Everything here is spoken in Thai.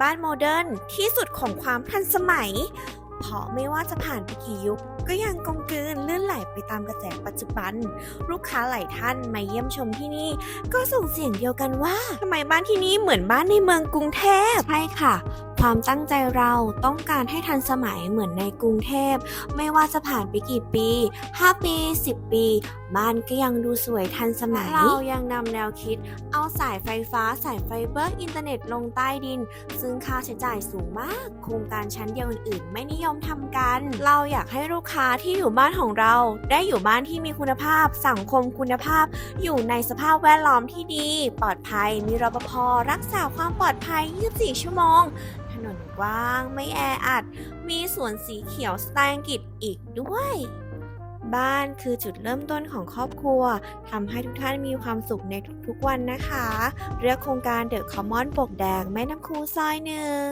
บ้านโมเดิร์นที่สุดของความทันสมัย เพราะไม่ว่าจะผ่านไปกี่ยุค ก็ยังกลมกลืนลื่นไหลไปตามกระแสปัจจุบัน ลูกค้าหลายท่านมาเยี่ยมชมที่นี่ ก็ส่งเสียงเดียวกันว่าทำไมบ้านที่นี่เหมือนบ้านในเมืองกรุงเทพใช่ค่ะ ความตั้งใจเราต้องการให้ทันสมัยเหมือนในกรุงเทพ ไม่ว่าจะผ่านไปกี่ปี 5 ปี 10 ปี บ้านก็ยังดูสวยทันสมัย เรายังนำแนวคิด เอาสายไฟฟ้าสายไฟเบอร์อินเทอร์เน็ตลงใต้ดิน ซึ่งค่าใช้จ่ายสูงมาก โครงการชั้นเดียวอื่นๆ ไม่นิยมทำกัน เราอยากให้ลูกค้าที่อยู่บ้านของเรา ได้อยู่บ้านที่มีคุณภาพ สังคมคุณภาพ อยู่ในสภาพแวดล้อมที่ดี ปลอดภัย มีรปภรักษาความปลอดภัย 24 ชั่วโมง นนกว้างไม่แออัด มีสวนสีเขียวสไตล์อังกฤษอีกด้วย บ้านคือจุดเริ่มต้นของครอบครัวทำให้ทุกท่านมีความสุขในทุกๆวันนะคะเลือกโครงการเดอะคอมมอนปกแดงแม่น้ำคูซอยหนึ่ง